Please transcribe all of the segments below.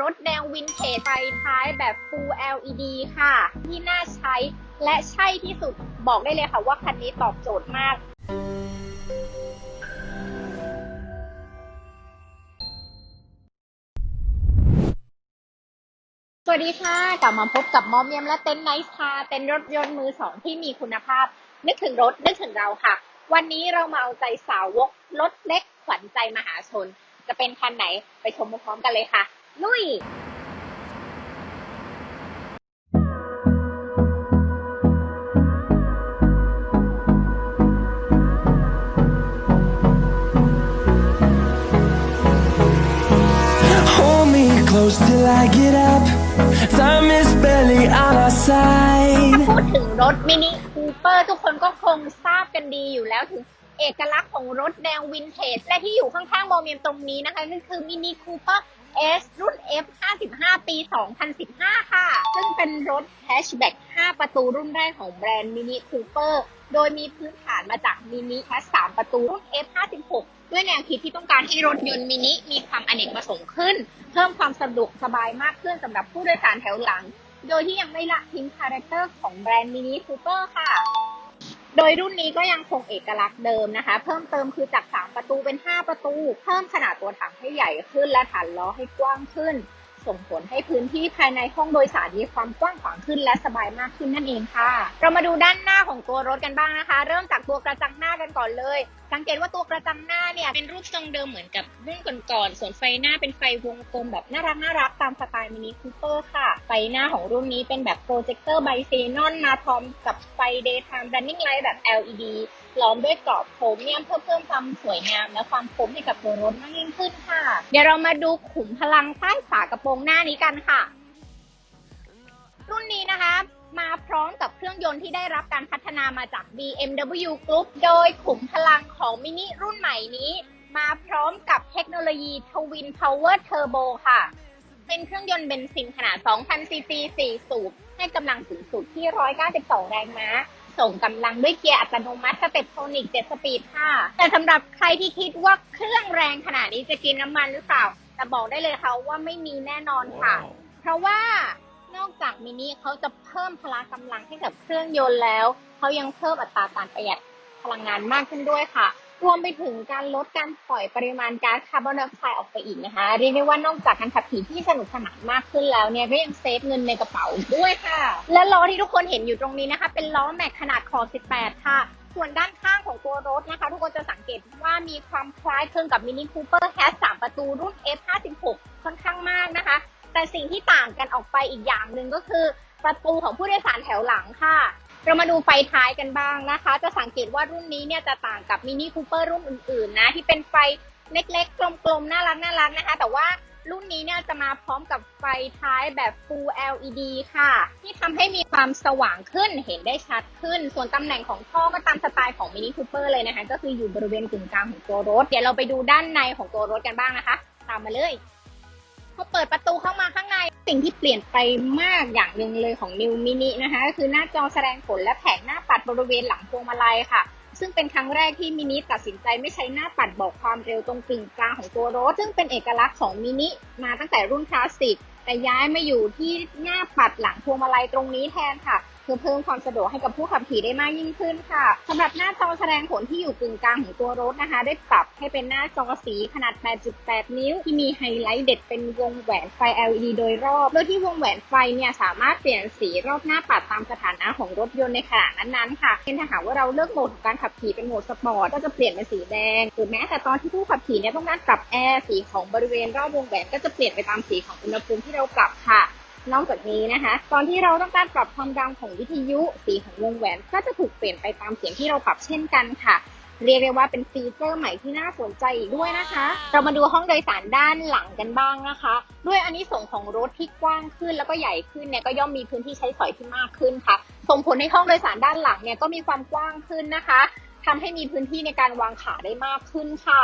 รถแนววินเทจไฟท้ายแบบ Full LED ค่ะ ที่น่าใช้และใช่ที่สุดบอกได้เลยค่ะว่าคันนี้ตอบโจทย์มาก สวัสดีค่ะ กลับมาพบกับมอมเมียมและเต็นไนท์ค่ะเต็นรถยนต์มือสองที่มีคุณภาพ นึกถึงรถ นึกถึงเราค่ะ วันนี้เรามาเอาใจสาวกรถเล็กขวัญใจมหาชน จะเป็นคันไหนไปชมพร้อมกันเลยค่ะ ลุย Hold me close till I get up. Time is barely on our side. พูดถึงรถมินิคูเปอร์ทุกคนก็คงทราบกันดีอยู่แล้วถึงเอกลักษณ์ของรถแนววินเทจและที่อยู่ข้างๆโมเมียมตรงนี้นะคะนั่นคือมินิคูเปอร์ S รุ่น F 55 ปี 2015 ค่ะ ซึ่งเป็นรถแฮชแบ็ก5 ประตูรุ่นแรกของแบรนด์มินิคูเปอร์โดยมีพื้นฐานมาจากมินิแคส3ประตูรุ่น F 56ด้วยแนวคิดที่ต้องการให้รถยนต์มินิมีความอเนกประสงค์ขึ้น เพิ่มความสะดวกสบายมากขึ้นสำหรับผู้โดยสารแถวหลัง โดยที่ยังไม่ละทิ้งคาแรคเตอร์ของแบรนด์มินิคูเปอร์ค่ะ โดยรุ่นนี้ก็ยังคงเอกลักษณ์เดิมนะคะ เพิ่มเติมคือจาก 3 ประตูเป็น 5 ประตู เพิ่มขนาดตัวถังให้ใหญ่ขึ้นและฐานล้อให้กว้างขึ้น ส่งผลให้พื้นที่ภายในห้องโดยสารมีความกว้างขวางขึ้นและสบายมากขึ้นนั่นเองค่ะ เรามาดูด้านหน้าของตัวรถกันบ้างนะคะ เริ่มจากตัวกระจังหน้ากันก่อนเลย สังเกตว่าตัวกระจังหน้าเนี่ยเป็นรูปทรงเดิมเหมือนกับรุ่นก่อนๆ ส่วนไฟหน้าเป็นไฟวงกลมแบบน่ารักน่ารักตามสไตล์มินิคูเปอร์ค่ะ ไฟหน้าของรุ่นนี้เป็นแบบโปรเจคเตอร์ไบเซนอนมาพร้อมกับไฟ daytime running light แบบ LED ล้อมด้วยกรอบโครเมียมเพื่อเพิ่มความสวยงาม และความคมให้กับตัวรถมากยิ่งขึ้นค่ะ เดี๋ยวเรามาดูขุมพลังใต้ฝากระโปรงหน้านี้กันค่ะ รุ่นนี้นะคะมาพร้อมกับเครื่องยนต์ที่ได้รับการพัฒนามาจาก BMW Group โดยขุมพลังของมินิรุ่นใหม่นี้ มาพร้อมกับเทคโนโลยี Twin Power Turbo ค่ะ เป็นเครื่องยนต์เบนซินขนาด 2,000 ซีซี 4 สูบ ให้กำลังสูงสุดที่ 192 แรงม้า ส่งกำลังด้วยเกียร์อัตโนมัติสเต็ปโทนิก7สปีดค่ะ แต่สำหรับใครที่คิดว่าเครื่องแรงขนาดนี้จะกินน้ำมันหรือเปล่า แต่บอกได้เลยค่ะว่าไม่มีแน่นอนค่ะ เพราะว่านอกจากมินิเขาจะเพิ่มพละกำลังให้กับเครื่องยนต์แล้ว เขายังเพิ่มอัตราการประหยัดพลังงานมากขึ้นด้วยค่ะ รวมไปถึงการลดการปล่อยปริมาณก๊าซคาร์บอนไดออกไซด์ออกไปอีกนะคะ เรียกได้ว่านอกจากการขับขี่ที่สนุกสนานมากขึ้นแล้วเนี่ยก็ยังเซฟเงินในกระเป๋าด้วยค่ะ และล้อที่ทุกคนเห็นอยู่ตรงนี้นะคะ เป็นล้อแม็กขนาดคอ18 ค่ะส่วนด้านข้างของตัวรถนะคะ ทุกคนจะสังเกตว่ามีความคล้ายคลึงกับมินิคูเปอร์แฮช3ประตูรุ่น F56 ค่อนข้างมากนะคะ แต่สิ่งที่ต่างกันออกไปอีกอย่างหนึ่งก็คือ ประตูของผู้โดยสารแถวหลังค่ะ เรามาดูไฟท้ายกันบ้างนะคะ จะสังเกตว่ารุ่นนี้เนี่ยจะต่างกับมินิคูเปอร์รุ่นอื่นๆนะ ที่เป็นไฟเล็กๆ กลมๆ น่ารักน่ารักนะคะ แต่ว่ารุ่นนี้เนี่ยจะมาพร้อมกับไฟท้ายแบบ Full LED ค่ะ ที่ทำให้มีความสว่างขึ้นเห็นได้ชัดขึ้น ส่วนตำแหน่งของท่อก็ตามสไตล์ของมินิคูเปอร์เลยนะคะ ก็คืออยู่บริเวณกึ่งกลางของตัวรถ เดี๋ยวเราไปดูด้านในของตัวรถกันบ้างนะคะ ตามมาเลย พอเปิดประตูเข้ามาข้างใน สิ่งที่เปลี่ยนไปมากอย่างหนึ่งเลยของ New Mini นะคะก็คือหน้าจอแสดงผลและแผงหน้าปัดบริเวณหลังพวงมาลัยค่ะ ซึ่งเป็นครั้งแรกที่มินิตัดสินใจไม่ใช้หน้าปัดบอกความเร็วตรงกึ่งกลางของตัวรถ ซึ่งเป็นเอกลักษณ์ของมินิมาตั้งแต่รุ่นคลาสสิกแต่ย้ายมาอยู่ที่หน้าปัดหลังพวงมาลัยตรงนี้แทนค่ะ พื่อเพิ่มความสะดวกให้กับผู้ขับขี่ได้มากยิ่งขึ้นค่ะสำหรับหน้าจอแสดงผลที่อยู่กึ่งกลางของตัวรถนะคะ ได้ปรับให้เป็นหน้าจอสีขนาด 8.8 นิ้ว ที่มีไฮไลท์เด็ดเป็นวงแหวนไฟ LED โดยรอบ โดยที่วงแหวนไฟเนี่ยสามารถเปลี่ยนสีรอบหน้าปัดตามสถานะของรถยนต์ในขณะนั้นๆค่ะเช่นถ้าหากว่าเราเลือกโหมดของการขับขี่เป็นโหมดสปอร์ตก็จะเปลี่ยนเป็นสีแดง หรือแม้แต่ตอนที่ผู้ขับขี่เนี่ยต้องการปรับแอร์สีของบริเวณรอบวงแหวนก็จะเปลี่ยนไปตามสีของอุณหภูมิที่เราปรับค่ะ นอกจากนี้นะคะตอนที่เราต้องการปรับความดังของวิทยุสีของวงแหวน ก็จะถูกเปลี่ยนไปตามเสียงที่เราปรับเช่นกันค่ะ เรียกได้ว่าเป็นฟีเจอร์ใหม่ที่น่าสนใจอีกด้วยนะคะ เรามาดูห้องโดยสารด้านหลังกันบ้างนะคะ ด้วยอันนี้ส่งของรถที่กว้างขึ้นแล้วก็ใหญ่ขึ้นเนี่ยก็ย่อมมีพื้นที่ใช้สอยที่มากขึ้นค่ะ ส่งผลให้ห้องโดยสารด้านหลังเนี่ยก็มีความกว้างขึ้นนะคะทำให้มีพื้นที่ในการวางขาได้มากขึ้นค่ะ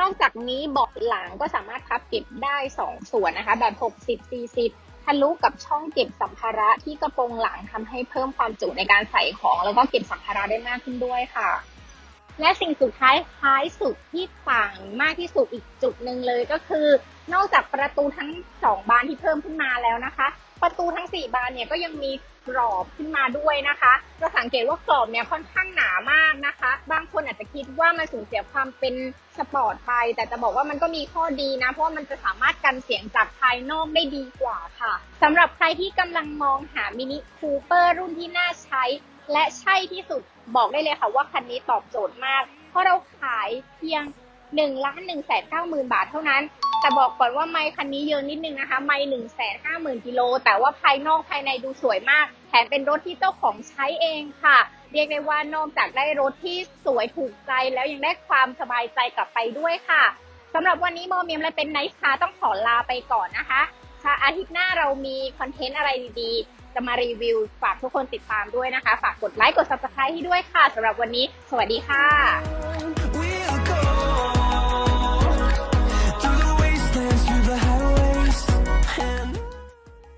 นอกจากนี้เบาะหลังก็สามารถพับเก็บได้ 2 ส่วนนะคะ แบบ 60 40 ทะลุกับช่องเก็บสัมภาระที่กระโปรงหลังทำให้เพิ่มความจุในการใส่ของ แล้วก็เก็บสัมภาระได้มากขึ้นด้วยค่ะ และสิ่งสุดท้ายท้ายสุดที่ต่างมากที่สุดอีกจุดหนึ่งเลยก็คือ นอกจากประตูทั้งสองบานที่เพิ่มขึ้นมาแล้วนะคะ ประตูทั้งสี่บานเนี่ยก็ยังมีกรอบขึ้นมาด้วยนะคะจะสังเกตว่ากรอบเนี่ยค่อนข้างหนามากนะคะ บางคนอาจจะคิดว่ามันสูญเสียความเป็นสปอร์ตไป แต่จะบอกว่ามันก็มีข้อดีนะ เพราะว่ามันจะสามารถกันเสียงจากภายนอกได้ดีกว่าค่ะสำหรับใครที่กำลังมองหามินิคูเปอร์รุ่นที่น่าใช้และใช่ที่สุดบอกได้เลยค่ะว่าคันนี้ตอบโจทย์มาก เพราะเราขายเพียง1ล้าน1แสน9หมื่นบาทเท่านั้น แต่บอกก่อนว่าไมค์คันนี้เยอะนิดนึงนะคะ ไมค์หนึ่งแสนห้าหมื่นกิโล แต่ว่าภายนอกภายในดูสวยมาก แถมเป็นรถที่เจ้าของใช้เองค่ะ เรียกได้ว่านอกจากได้รถที่สวยถูกใจแล้วยังได้ความสบายใจกลับไปด้วยค่ะสำหรับวันนี้โมเมียมและเป็นไนท์คาต้องขอลาไปก่อนนะคะค่ะอาทิตย์หน้าเรามีคอนเทนต์อะไรดีๆ จะมารีวิวฝากทุกคนติดตามด้วยนะคะ ฝากกดไลค์กด subscribe ให้ด้วยค่ะสำหรับวันนี้ สวัสดีค่ะ